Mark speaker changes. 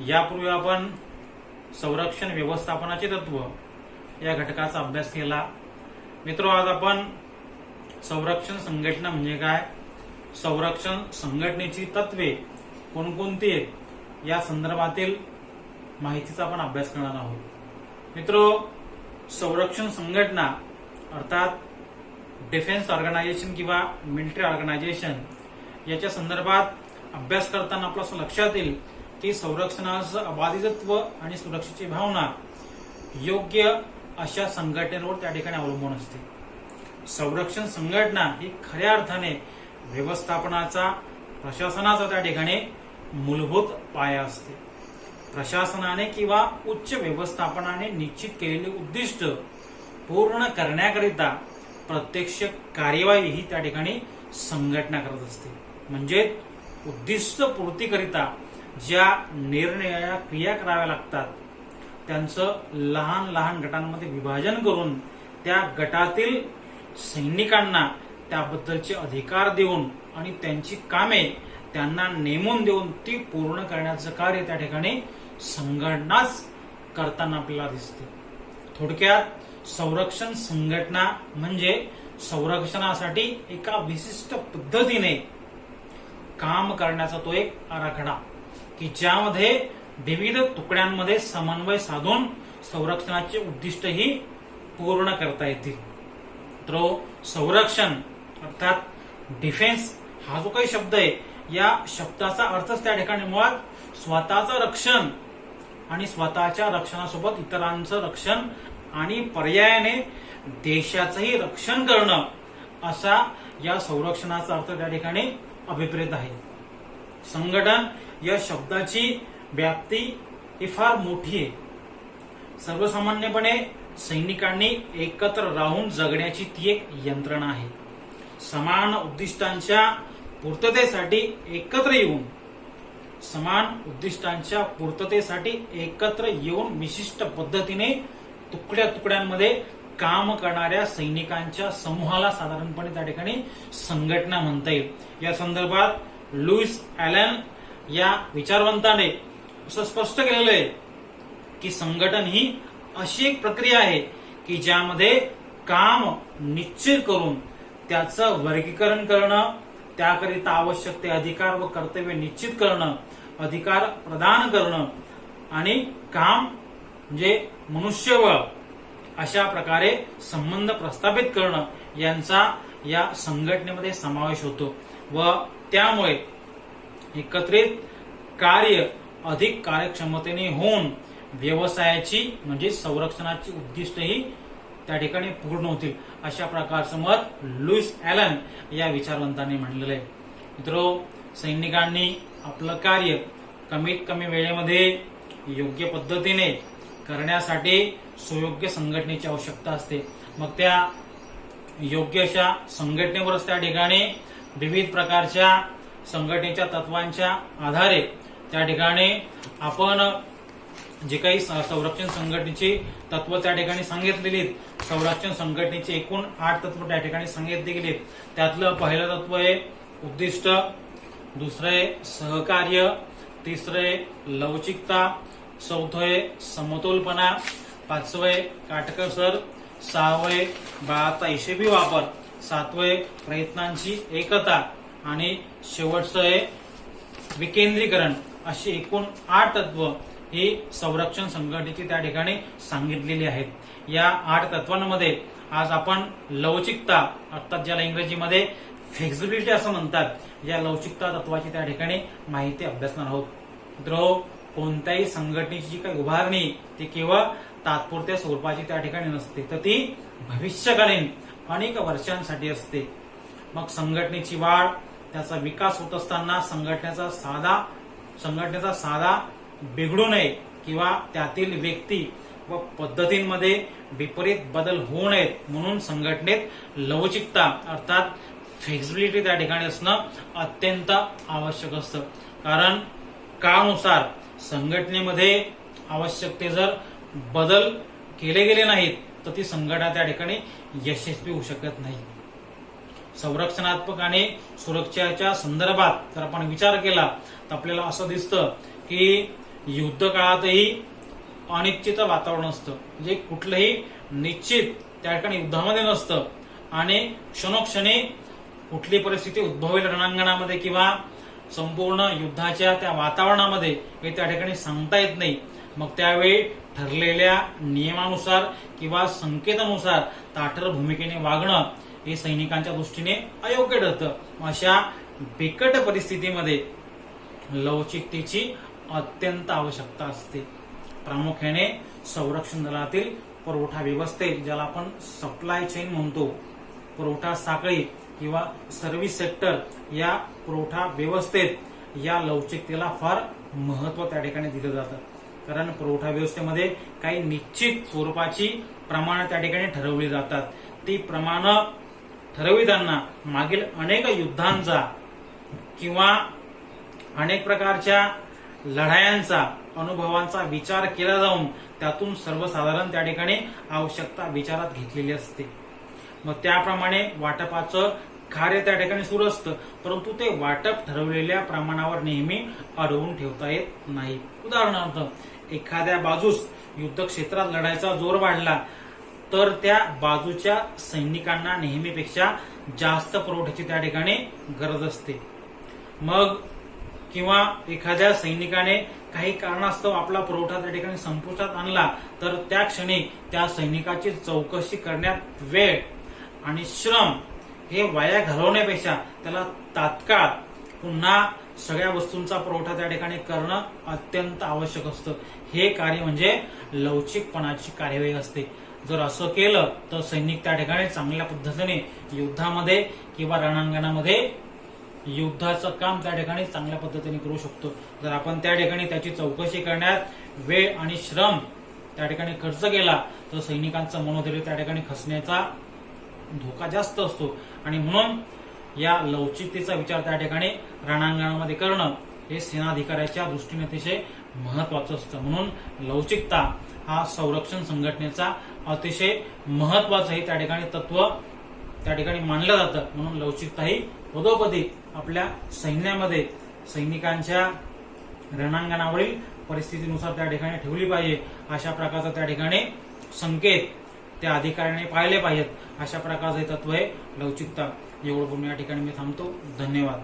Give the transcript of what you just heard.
Speaker 1: यापूर्वी आपण संरक्षण व्यवस्थापनाचे तत्व या घटकाचा अभ्यास केला. मित्र आज आपण संरक्षण संघटना म्हणजे काय? संरक्षण संघटनेची तत्वे कोणकोणती आहेत या संदर्भातील माहितीचा आपण अभ्यास करणार आहोत. मित्र संरक्षण संघटना अर्थात डिफेन्स ऑर्गनायझेशन किंवा मिलिटरी ऑर्गनायझेशन याच्या संदर्भात अभ्यास करताना आपलं असं लक्षात येईल की संरक्षणाचं अबाधितत्व आणि सुरक्षेची भावना योग्य अशा संघटनेवर त्या ठिकाणी अवलंबून असते. संरक्षण संघटना ही खऱ्या अर्थाने व्यवस्थापनाचा प्रशासनाचा त्या ठिकाणी मूलभूत पाया असते. प्रशासनाने किंवा उच्च व्यवस्थापनाने निश्चित केलेली उद्दिष्ट पूर्ण करण्याकरिता प्रत्यक्ष कार्यवाही ही त्या ठिकाणी संघटना करत असते. म्हणजे उद्दिष्ट पूर्तीकरिता ज्या निर्णया क्रिया कराव्या लागतात त्यांचं लहान लहान गटांमध्ये विभाजन करून त्या गटातील सैनिकांना त्याबद्दलचे अधिकार देऊन आणि त्यांची कामे त्यांना नेमून देऊन ती पूर्ण करण्याचं कार्य त्या ठिकाणी संघटनाच करताना आपल्याला दिसते. थोडक्यात संरक्षण संघटना म्हणजे संरक्षणासाठी एका विशिष्ट पद्धतीने काम करण्याचा तो एक आराखडा. की ज्यामध्ये विविध तुकड्यांमध्ये समन्वय साधून संरक्षणाचे उद्दिष्टही पूर्ण करता येतील. तर संरक्षण अर्थात डिफेन्स हा जो काही शब्द आहे या शब्दाचा अर्थच त्या ठिकाणी मुळात स्वतःचं रक्षण आणि स्वतःच्या रक्षणासोबत इतरांचं रक्षण आणि पर्यायाने देशाचंही रक्षण करणं असा या संरक्षणाचा अर्थ त्या ठिकाणी अभिप्रेत आहे. संघटन या शब्दाची व्याप्ती ही फार मोठी आहे. सर्वसामान्यपणे सैनिकांनी एकत्र राहून जगण्याची ती एक यंत्रणा आहे. समान उद्दिष्टांच्या पूर्ततेसाठी एकत्र येऊन समान उद्दिष्टांच्या पूर्ततेसाठी एकत्र येऊन विशिष्ट पद्धतीने तुकड्या तुकड्यांमध्ये काम करणाऱ्या सैनिकांच्या समूहाला साधारणपणे त्या ठिकाणी संघटना म्हणता येईल. या संदर्भात लुईस ॲलन या विचारवंताने असं स्पष्ट केलेलं आहे की संघटन ही अशी एक प्रक्रिया आहे की ज्यामध्ये काम निश्चित करून त्याचं वर्गीकरण करणं त्याकरिता आवश्यक ते अधिकार व कर्तव्य निश्चित करणं अधिकार प्रदान करणं आणि काम म्हणजे मनुष्यबळ अशा प्रकारे संबंध प्रस्थापित करणं यांचा या संघटनेमध्ये समावेश होतो व त्यामुळे एकत्रित कार्य अधिक कार्यक्षमतेने होऊन व्यवसायाची म्हणजे संरक्षणाची उद्दिष्टही त्या ठिकाणी पूर्ण होतील. अशा प्रकारचं मत लुईस ॲलन या विचारवंतांनी म्हणलेलं आहे. मित्रो सैनिकांनी आपलं कार्य कमीत कमी वेळेमध्ये योग्य पद्धतीने करण्यासाठी सुयोग्य संघटनेची आवश्यकता असते. मग त्या योग्य अशा संघटनेवरच त्या ठिकाणी विविध प्रकारच्या संघटनेच्या तत्वांच्या आधारे त्या ठिकाणी आपण जे काही स- संरक्षण संघटनेची तत्व त्या ठिकाणी सांगितलेली संरक्षण संघटनेचे एकूण आठ तत्व त्या ठिकाणी सांगितले गेले त्यातलं पहिलं तत्व आहे उद्दिष्ट दुसरं आहे सहकार्य तिसरं आहे लवचिकता चौथं आहे समतोलपणा पाचवं आहे काटकसर सहावं आहे बाळाचा हिशेबी वापर सातवं आहे प्रयत्नांची एकता. आणि शेवटचं आहे विकेंद्रीकरण. अशी एकूण आठ तत्व ही संरक्षण संघटनेची त्या ठिकाणी सांगितलेली आहेत. या आठ तत्वांमध्ये आज आपण लवचिकता अर्थात ज्याला इंग्रजीमध्ये फ्लेक्झिबिलिटी असं म्हणतात या लवचिकता तत्वाची त्या ठिकाणी माहिती अभ्यासणार आहोत. मित्रो कोणत्याही संघटनेची जी काही उभारणी ती केवळ तात्पुरत्या स्वरूपाची त्या ठिकाणी नसते तर ती भविष्यकालीन अनेक वर्षांसाठी असते. मग संघटनेची वाढ त्याचा विकास होत असताना संघटनेचा साधा संघटनेचा साधा बिघडू नये किंवा त्यातील व्यक्ती व पद्धतींमध्ये विपरीत बदल होऊ नयेत म्हणून संघटनेत लवचिकता अर्थात फ्लेक्सिबिलिटी त्या ठिकाणी असणं अत्यंत आवश्यक असतं. कारण काळानुसार संघटनेमध्ये आवश्यक ते जर बदल केले गेले नाहीत तर ती संघटना त्या ठिकाणी यशस्वी होऊ शकत नाही. संरक्षणात्मक आणि सुरक्षेच्या संदर्भात जर आपण विचार केला तर आपल्याला असं दिसतं की युद्ध काळातही अनिश्चित वातावरण असतं. म्हणजे कुठलंही निश्चित त्या ठिकाणी युद्धामध्ये नसतं. आणि क्षणोक्षणी कुठली परिस्थिती उद्भवेल रणांगणामध्ये किंवा संपूर्ण युद्धाच्या त्या वातावरणामध्ये हे त्या ठिकाणी सांगता येत नाही. मग त्यावेळी ठरलेल्या नियमानुसार किंवा संकेतानुसार ताठर भूमिकेने वागणं हे सैनिकांच्या दृष्टीने अयोग्य ठरतं. अशा बिकट परिस्थितीमध्ये लवचिकतेची अत्यंत आवश्यकता असते. प्रामुख्याने संरक्षण दलातील पुरवठा व्यवस्थेत ज्याला आपण सप्लाय चेन म्हणतो. पुरवठा साखळी किंवा सर्व्हिस सेक्टर या पुरवठा व्यवस्थेत या लवचिकतेला फार महत्त्व त्या ठिकाणी दिलं जातं. कारण पुरवठा व्यवस्थेमध्ये काही निश्चित स्वरूपाची प्रमाणं त्या ठिकाणी ठरवली जातात. ती प्रमाणं ठरविताना मागील अनेक युद्धांचा किंवा अनेक प्रकारच्या लढायांचा अनुभवांचा विचार केला जाऊन त्यातून सर्वसाधारण त्या ठिकाणी आवश्यकता विचारात घेतलेली असते. मग त्याप्रमाणे वाटपाचं कार्य त्या ठिकाणी सुरू असतं परंतु ते वाटप ठरवलेल्या प्रमाणावर नेहमी अडवून ठेवता येत नाही. उदाहरणार्थ एखाद्या बाजूस युद्ध क्षेत्रात लढायचा जोर वाढला तर त्या बाजूच्या सैनिकांना नेहमीपेक्षा जास्त पुरवठ्याची त्या ठिकाणी गरज असते. मग किंवा एखाद्या सैनिकाने काही कारणास्तव आपला पुरवठा त्या ठिकाणी संपुष्टात आणला तर त्या क्षणी त्या सैनिकाची चौकशी करण्यात वेळ आणि श्रम हे वाया घालवण्यापेक्षा त्याला तात्काळ पुन्हा सगळ्या वस्तूंचा पुरवठा त्या ठिकाणी करणं अत्यंत आवश्यक असतं. हे कार्य म्हणजे लवचिकपणाची कार्यवाही असते. जर असं केलं तर सैनिक त्या ठिकाणी चांगल्या पद्धतीने युद्धामध्ये किंवा रणांगणामध्ये युद्धाचं काम त्या ठिकाणी चांगल्या पद्धतीने करू शकतो. जर आपण त्या ठिकाणी त्याची चौकशी करण्यात वेळ आणि श्रम त्या ठिकाणी खर्च केला तर सैनिकांचं मनोधैर्य त्या ठिकाणी खसण्याचा धोका जास्त असतो. आणि म्हणून या लवचिकतेचा विचार त्या ठिकाणी रणांगणामध्ये करणं हे सेनाधिकाऱ्याच्या दृष्टीने अतिशय महत्वाचं असतं. म्हणून लवचिकता हा संरक्षण संघटनेचा अतिशय महत्वाचं हे त्या ठिकाणी तत्व त्या ठिकाणी मानलं जातं. म्हणून लवचिकता ही पदोपदी आपल्या सैन्यामध्ये सैनिकांच्या रणांगणावरील परिस्थितीनुसार त्या ठिकाणी ठेवली पाहिजे. अशा प्रकारचा त्या ठिकाणी संकेत त्या अधिकाऱ्याने पाहिले पाहिजेत. अशा प्रकारचं हे तत्व आहे लवचिकता. एवढं बोलून या ठिकाणी मी थांबतो. धन्यवाद.